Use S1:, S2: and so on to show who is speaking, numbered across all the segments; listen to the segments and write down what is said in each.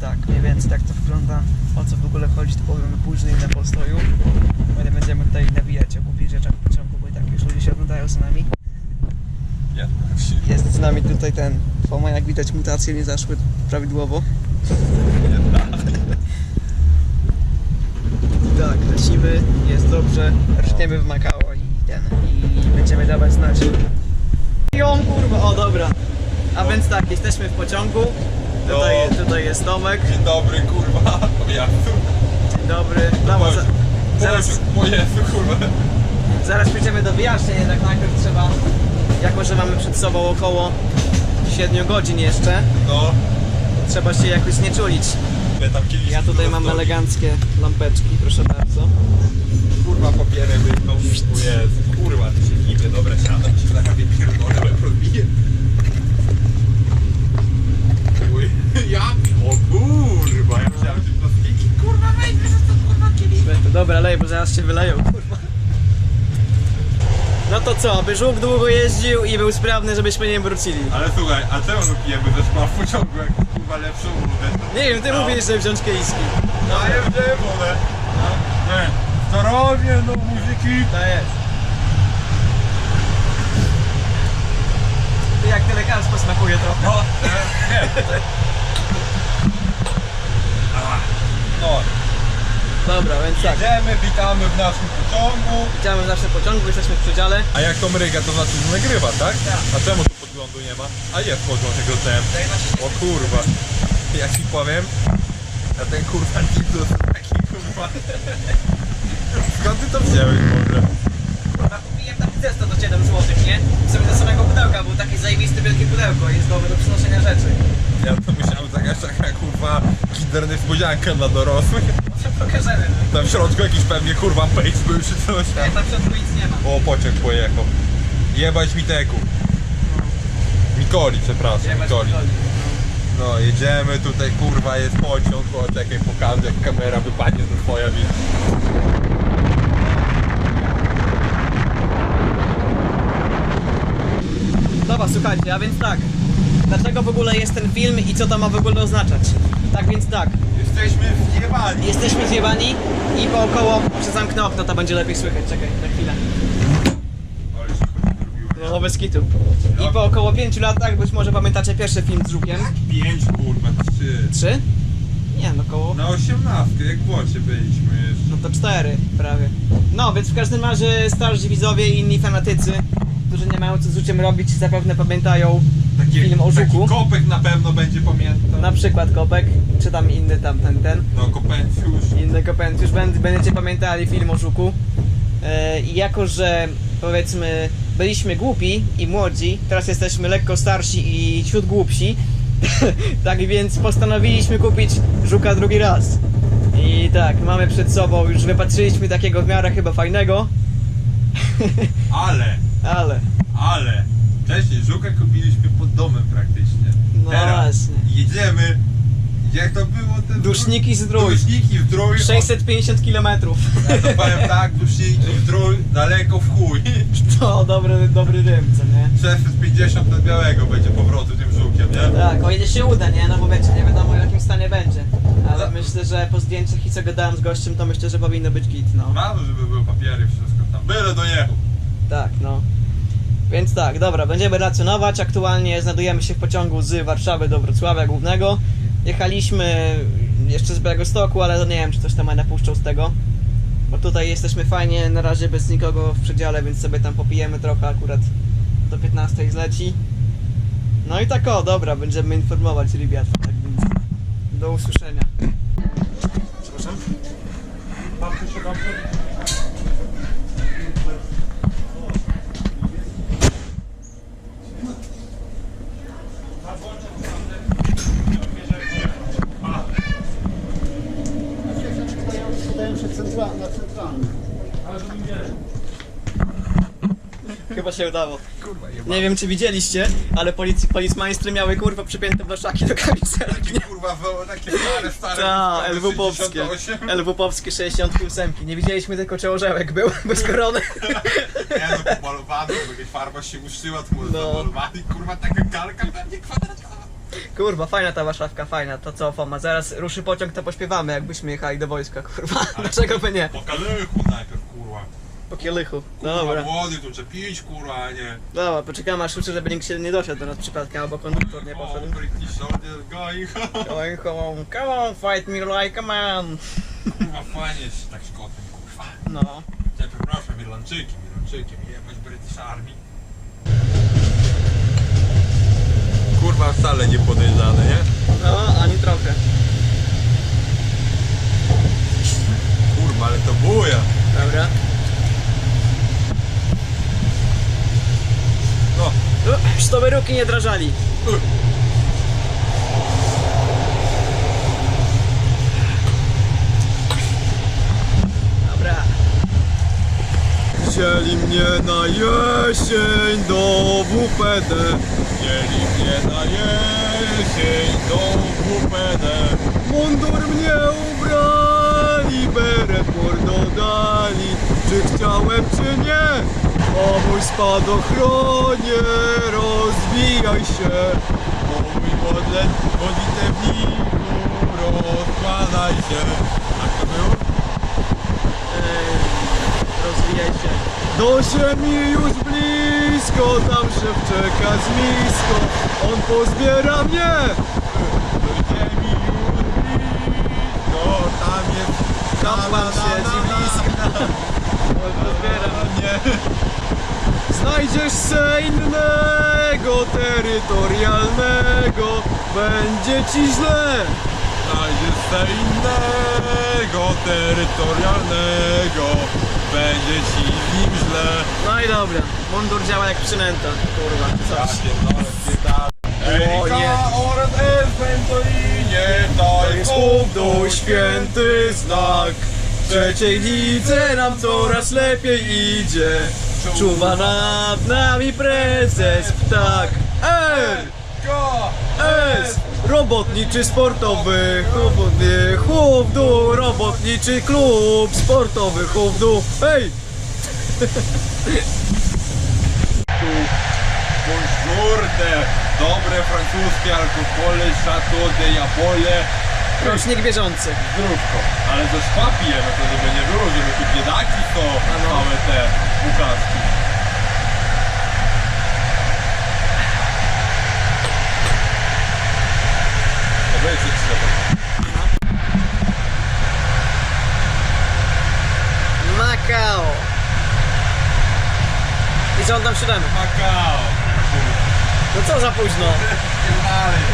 S1: Tak, mniej więcej tak to wygląda. O co w ogóle chodzi, to powiemy później na postoju. Bo nie będziemy tutaj nawijać o głupich rzeczach w pociągu, bo i tak już ludzie się oglądają za nami.
S2: Nie.
S1: Jest z nami tutaj ten Foma, jak widać mutacje nie zaszły prawidłowo. Tak, lecimy, jest dobrze, rżniemy w Makao i ten, i będziemy dawać znać. Ją kurwa, o dobra. A więc tak, jesteśmy w pociągu. Tutaj, jest Tomek.
S2: Dzień dobry, kurwa. O ja
S1: Dzień dobry. Dobra, za, zaraz,
S2: O Jezu, kurwa.
S1: zaraz przejdziemy do wyjaśnień, jednak najpierw trzeba, jako że mamy przed sobą około 7 godzin jeszcze,
S2: No.
S1: trzeba się jakoś nie czulić.
S2: Ja tam kiedyś
S1: Ja tutaj mam eleganckie lampeczki, proszę bardzo.
S2: Kurwa papierem wyjdą. O Jezu, kurwa, ty się niby. Dobra, siadam się na kawie pierdolę, rozbiję. Uj, ja? O kurwa, ja myślałem, że plastiki. Kurwa, weźmy, że to kurwa kielich.
S1: Dobra, lej, bo zaraz się wyleją, kurwa. No to co, by żółk długo jeździł i był sprawny, żebyśmy nie wrócili.
S2: Ale słuchaj, a czemu my pijemy ze szma w pociągu, jak kurwa lepszą?
S1: Nie wiem, ty
S2: No.
S1: mówisz, żeby wziąć kieliszki.
S2: No, ja wziąłem wodę. No. Nie. Zdrowie, no muzyki.
S1: To jest. Ty jak ty lekarstwo smakuje trochę.
S2: No, e, nie. No,
S1: Dobra, więc tak.
S2: jedziemy, witamy w naszym pociągu.
S1: Widziałem w naszym pociągu, jesteśmy w przedziale.
S2: A jak to mryga, to znaczy, że nagrywa, tak?
S1: Tak.
S2: A czemu tu podglądu nie ma? A jest podgląd, jak dostałem. O kurwa. Ja ci powiem, a ten kurwa Nidus taki kurwa. Skąd ty to wziąłeś w ogóle?
S1: Kurwa, kupiłem taki test do 7 zł, nie? Sobie do samego pudełka, był takie zajebiste wielkie pudełko, jest dobre do przynoszenia rzeczy.
S2: Ja to myślałem, że jakaś taka kurwa kinder niespodzianka dla dorosłych.
S1: Pokażemy.
S2: Tam w środku jakiś pewnie kurwa pejs był czy coś
S1: Nie,
S2: tam.
S1: tam w środku nic nie ma.
S2: O, pociąg pojechał. Jebać Miteku. Mikoli, przepraszam,
S1: Jebać
S2: Mikoli.
S1: Mikoli.
S2: No, jedziemy, tutaj kurwa jest pociąg, o czekaj, pokażę jak kamera wypadnie do twoja widz.
S1: Dobra, słuchajcie, a więc tak. Dlaczego w ogóle jest ten film i co to ma w ogóle oznaczać? Tak więc tak,
S2: Jesteśmy wjebani.
S1: jesteśmy zjebani i po około, muszę zamknę okno, to będzie lepiej słychać, czekaj, na chwilę. No bez kitu. I po około 5 latach, być może pamiętacie pierwszy film z Żukiem.
S2: Pięć kurwa, trzy.
S1: 3? Nie, no koło.
S2: Na osiemnastkę, jak w Łocie byliśmy jeszcze.
S1: No to 4 prawie. No, więc w każdym razie starsi widzowie i inni fanatycy, mają co z życiem robić, zapewne pamiętają film o
S2: taki
S1: Żuku.
S2: kopek na pewno będzie pamiętał.
S1: Na przykład Kopek, czy tam inny tam ten, ten.
S2: No, kopencjusz.
S1: inny. Już będ- będziecie pamiętali film o Żuku. E, I jako, że powiedzmy byliśmy głupi i młodzi, teraz jesteśmy lekko starsi i ciut głupsi, tak więc postanowiliśmy kupić Żuka drugi raz. I tak, mamy przed sobą, już wypatrzyliśmy takiego w miarę chyba fajnego,
S2: Ale,
S1: ale
S2: ale, wcześniej żuka kupiliśmy pod domem praktycznie.
S1: No
S2: Teraz
S1: właśnie.
S2: jedziemy, jak to było ten
S1: Duszniki Zdrój.
S2: Duśniki w drój.
S1: 650 km.
S2: Ja to powiem tak, duszniki w drój, daleko w chuj.
S1: To dobry, dobry rym, co nie?
S2: 650 od białego będzie powrotu tym żukiem, nie?
S1: Tak, o ile się uda, nie? No bo wiecie, nie wiadomo w jakim stanie będzie. Ale myślę, że po zdjęciach i co gadałem z gościem, to myślę, że powinno być git, no.
S2: Ważne, żeby były papiery, wszystko tam. Byle dojechał.
S1: Tak, no. Więc tak, dobra, będziemy relacjonować. Aktualnie znajdujemy się w pociągu z Warszawy do Wrocławia Głównego. Jechaliśmy jeszcze z Białegostoku, ale to nie wiem, czy coś tam będę puszczał z tego. Bo tutaj jesteśmy fajnie, na razie bez nikogo w przedziale, więc sobie tam popijemy trochę akurat do 15 zleci. No i tak o, dobra, będziemy informować Ribiat, tak do usłyszenia. Przepraszam?
S3: Wydaje mi się centra, na centralny.
S1: Chyba się udało. Nie wiem czy widzieliście, ale polic policmajstry miały kurwa przypięte blaszaki do kamizelki.
S2: Takie kurwa, wo- takie stare, stare.
S1: Ta,
S2: stare
S1: LW-powskie.
S2: 68.
S1: LW-powskie 68. Nie widzieliśmy tylko czy orzełek był bez korony.
S2: Nie no, pomalowany, bo jakaś farba się uszyła, to może
S1: No.
S2: zamalowany, kurwa, taka kalka pewnie kwadratowa.
S1: Kurwa, fajna ta Warszawka, fajna, to co Foma, zaraz ruszy pociąg, to pośpiewamy, jakbyśmy jechali do wojska, kurwa, dlaczego by nie?
S2: Po kalychu najpierw.
S1: Po kielichu,
S2: Kurwa,
S1: dobra,
S2: młody tu czepić, kurwa, a nie.
S1: dobra, poczekamy aż ruszy, żeby nikt się nie dosiadł do nas przypadkiem, albo konduktor nie
S2: O,
S1: poszedł.
S2: British soldier going home.
S1: Going home, come on, fight me like a man.
S2: Kurwa, fajnie jest tak Szkotem, kurwa.
S1: No,
S2: Ja przepraszam, Irlandczykiem, Irlandczykiem, jebać British Army. Kurwa, wcale nie podejrzane, nie?
S1: no, ani trochę.
S2: Kurwa, ale to buja.
S1: Dobra.
S2: No,
S1: U, Żeby ruki nie drażali. Dobra.
S2: Wzięli mnie na jesień do WPD Wzięli mnie na jesień do WPD Mundur mnie ubrali, beret mordo dali Czy chciałem czy nie? O mój spadochronie, rozwijaj się O mój modle, modlitewniku, rozkładaj się Tak to było?
S1: Ej, rozwijaj się.
S2: Do ziemi już blisko, tam szef czeka z misko, on pozbiera mnie. Do ziemi już blisko, tam jest
S1: Kapłan siedzi blisko. On pozbiera.
S2: mnie. Znajdziesz se innego, terytorialnego, będzie ci źle. Znajdziesz se innego, terytorialnego, będzie ci z nim źle.
S1: No i dobra, mundur działa jak przynęta, kurwa, coś. O nie.
S2: Erika oraz Espentorinie, to jest
S1: Kudu święty znak trzeciej lidze nam coraz lepiej idzie Czuwa nad nami prezes ptak R! S! Robotniczy sportowy Chówdy, chówdu Robotniczy klub sportowy Chówdu Hej!
S2: Bonjourde, dobre francuskie alkohole, Chateau de Jabole,
S1: Rocznik bieżący
S2: zdrówko. Ale to szpa pijemy, to żeby nie było, żeby tu biedaki to
S1: Ano.
S2: całe te bukaszki. To będzie trzeba.
S1: Macao I co on tam siódemy?
S2: Makao.
S1: No co za późno?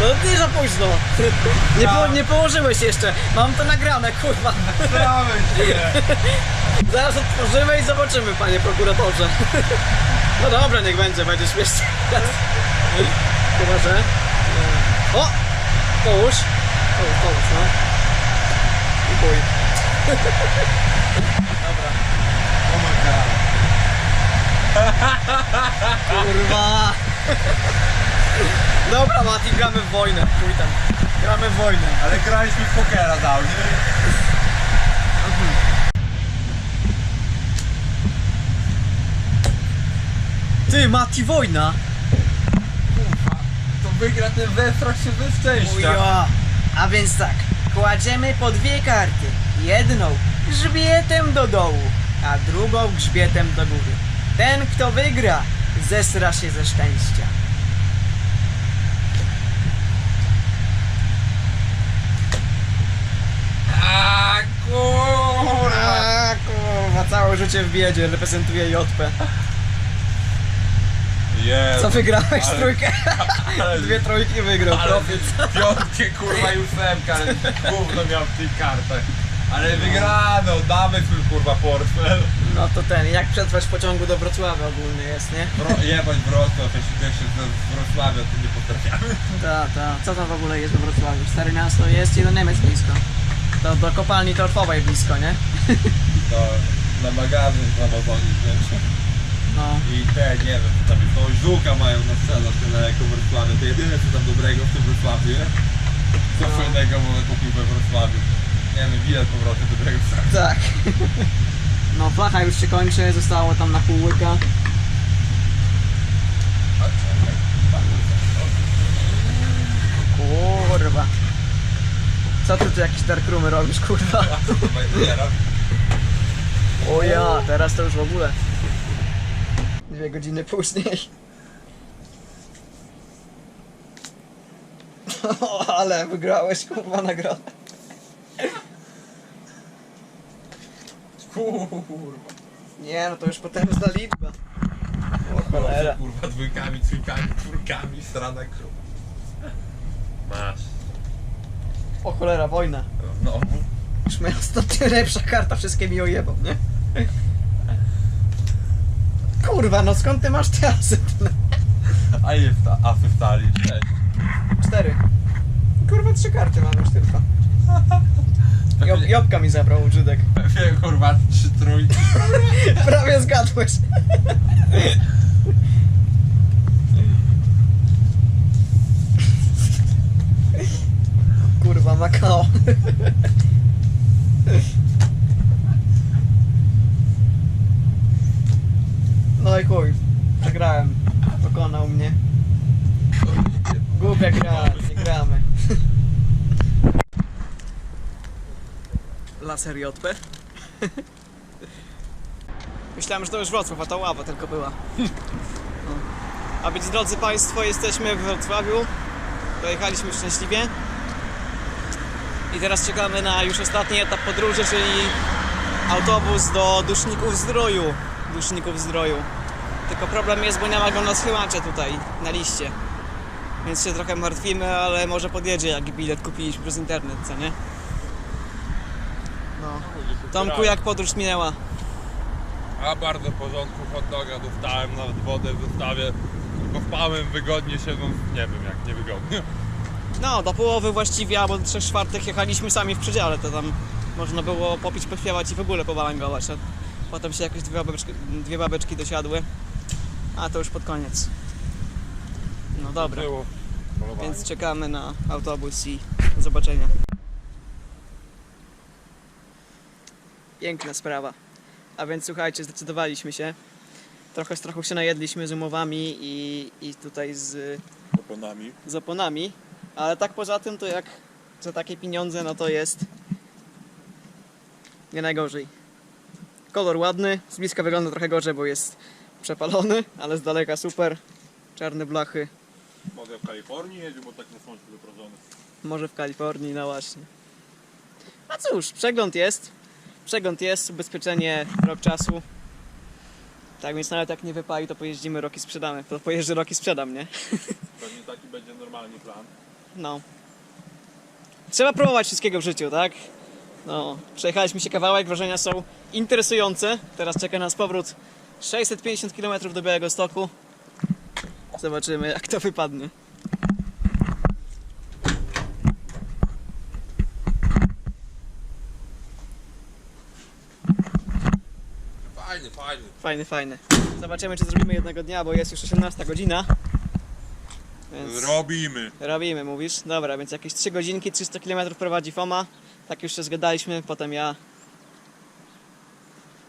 S1: No nie za późno. Nie, po, nie położyłeś jeszcze. Mam to nagrane, kurwa.
S2: Się.
S1: Zaraz otworzymy i zobaczymy, panie prokuratorze. No dobra, niech będzie, będzie śmiesznie. Chyba, że... O! Połóż. Połóż, połóż, no. I chuj. Dobra.
S2: Oh my god.
S1: Kurwa. Dobra, Mati, gramy w wojnę. Chuj tam. Gramy w wojnę.
S2: Ale graliśmy w pokera dawniej.
S1: Ty, Mati, wojna.
S2: To wygra ten się ze szczęścia.
S1: Ujo. A więc tak, kładziemy po dwie karty. Jedną grzbietem do dołu, a drugą grzbietem do góry. Ten, kto wygra, zesra się ze szczęścia.
S2: A kurwa.
S1: Kurwa, całe życie w biedzie, reprezentuje JP.
S2: Jezu.
S1: Co wygrałeś
S2: Ale-
S1: trójkę?
S2: ale-
S1: Dwie trójki wygrał,
S2: Ale
S1: profit.
S2: piątkę kurwa i ósemkę, ale gówno miał w tych kartach. Ale wygrano, damy swój kurwa portfel.
S1: No to ten, jak przetrwać w pociągu do Wrocławia ogólny jest, nie?
S2: Wro, jebać Wrocław, jeśli z z Wrocławia, to nie potrafiamy.
S1: Ta, ta. Co tam w ogóle jest we Wrocławiu? Stare miasto jest i do Niemiec blisko. To do kopalni torfowej blisko, nie?
S2: To na magazyn z Amazonii wziąć.
S1: No.
S2: I te, nie wiem, tam to żółka mają na scenę tyle jako Wrocławiu. To jedyne co tam dobrego w tym Wrocławiu, nie? Co
S1: No.
S2: fajnego można kupić we Wrocławiu. Nie wiem, bilet powrotu dobrego w
S1: Tak. No, flacha już się kończy, zostało tam na pół łyka. Kurwa. Co ty tu jakieś darkroomy robisz, kurwa? O ja, teraz to już w ogóle. Dwie godziny później. O, ale wygrałeś kurwa nagrodę.
S2: Kurwa.
S1: Nie, no to już potężna liczba. O cholera.
S2: Kurwa, dwójkami, trójkami, czwórkami, strana krów. Masz.
S1: O cholera, wojna.
S2: No.
S1: Już moja ostatnia lepsza karta, wszystkie mi ojebą, nie? Kurwa, no skąd ty masz te asy?
S2: A jest ta asy w talii. Cześć.
S1: Cztery. Kurwa, trzy karty mam już tylko. Job, Jobka mi zabrał użytek.
S2: Pewnie kurwa trzy trójki.
S1: Prawie zgadłeś. Kurwa, Makao. No i chuj, przegrałem. Pokonał mnie. Głupia gra, nie gramy. Laser JP. Myślałem, że to już Wrocław, a to ława tylko była. No. A więc drodzy Państwo, jesteśmy w Wrocławiu. Dojechaliśmy szczęśliwie. I teraz czekamy na już ostatni etap podróży, czyli autobus do Duszników Zdroju. Duszników Zdroju. Tylko problem jest, bo nie ma go na schyłacze tutaj, na liście. Więc się trochę martwimy, ale może podjedzie, jak bilet kupiliśmy przez internet, co nie? No. Tomku, jak podróż minęła?
S2: A bardzo w porządku, hot doga dostałem, nawet wodę w zestawie. Tylko spałem wygodnie siedząc, nie wiem jak, niewygodnie.
S1: No, do połowy właściwie, albo do trzech czwartych jechaliśmy sami w przedziale, to tam można było popić, pośpiewać i w ogóle pobalangować. Potem się jakieś dwie babeczki, dwie babeczki dosiadły, a to już pod koniec. No dobra,
S2: Było polowanie.
S1: więc czekamy na autobus i do zobaczenia. Piękna sprawa. A więc słuchajcie, zdecydowaliśmy się. Trochę strachu się najedliśmy z umowami i, i tutaj z
S2: Oponami.
S1: z oponami, ale tak poza tym to jak za takie pieniądze, no to jest nie najgorzej. Kolor ładny, z bliska wygląda trochę gorzej, bo jest przepalony, ale z daleka super. Czarne blachy,
S2: Mogę w Kalifornii jeździć, bo tak nie są wyproszone.
S1: może w Kalifornii, no właśnie. A cóż, przegląd jest. Przegląd jest, ubezpieczenie rok czasu. Tak więc nawet jak nie wypali, to pojeździmy, roki sprzedamy. To pojeżdżę, roki sprzedam, nie?
S2: Pewnie taki będzie normalny plan.
S1: No. Trzeba próbować wszystkiego w życiu, tak? No, przejechaliśmy się kawałek, wrażenia są interesujące. Teraz czeka nas powrót 650 km do Białego Stoku. Zobaczymy, jak to wypadnie.
S2: Fajny, fajny.
S1: Fajny, fajny. Zobaczymy, czy zrobimy jednego dnia, bo jest już 18 godzina. Więc
S2: Robimy.
S1: robimy, mówisz? Dobra, więc jakieś 3 godzinki, 300 km prowadzi Foma. Tak już się zgadaliśmy, potem ja.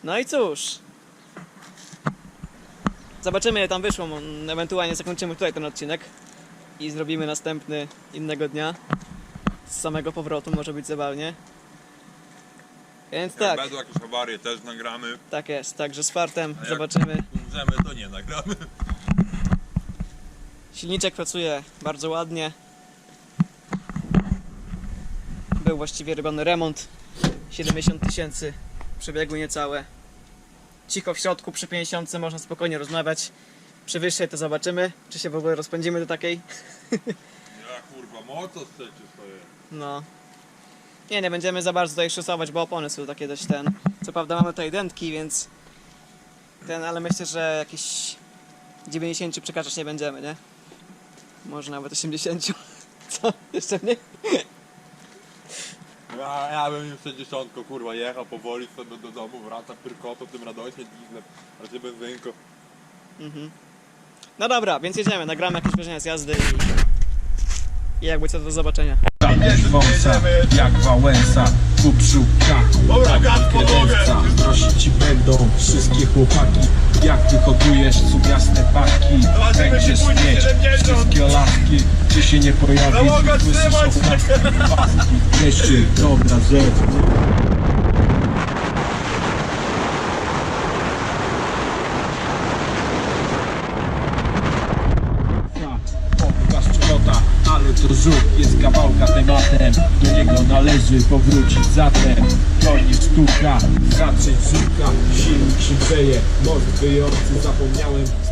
S1: No i cóż. Zobaczymy, ile tam wyszło. Ewentualnie zakończymy tutaj ten odcinek i zrobimy następny innego dnia. Z samego powrotu może być zabawnie. Więc
S2: Jak
S1: tak,
S2: będą jakieś awarie też nagramy.
S1: tak jest. Także z fartem
S2: A jak
S1: zobaczymy.
S2: Umrzemy to nie nagramy.
S1: Silniczek pracuje bardzo ładnie. Był właściwie robiony remont. 70 tysięcy przebiegu niecałe. Cicho w środku przy 50 można spokojnie rozmawiać. Przy wyższej to zobaczymy, czy się w ogóle rozpędzimy do takiej.
S2: Ja kurwa, moco chcecie swoje.
S1: No. Nie, nie będziemy za bardzo tutaj szosować, bo opony są takie dość ten. Co prawda mamy tutaj dętki, więc ten, ale myślę, że jakieś 90 przekraczać nie będziemy, nie? Może nawet 80. Co? Jeszcze nie?
S2: Ja, ja bym już 60 kurwa jechał powoli sobie do domu, wraca pyrkoto tym radośnie dieslem, raczej benzynko.
S1: Mhm. No dobra, więc jedziemy, nagramy jakieś wrażenia z jazdy i, i jakby co do zobaczenia.
S4: jak wąsa, jak Wałęsa kup żółka
S2: Dobra,
S4: Daj
S2: gad, pomogę.
S4: Prosić ci będą wszystkie chłopaki Jak wyhodujesz cubiasne paki.
S2: Zobaczymy,
S4: Będziesz mieć
S2: 70.
S4: wszystkie olaski Czy się nie pojawi Słyszysz oklaski, paski Wreszcie, dobra rzecz kawałka tematem Do niego należy powrócić zatem. To nie sztuka, zatrzeć żółka Silnik się grzeje, most wyjący Zapomniałem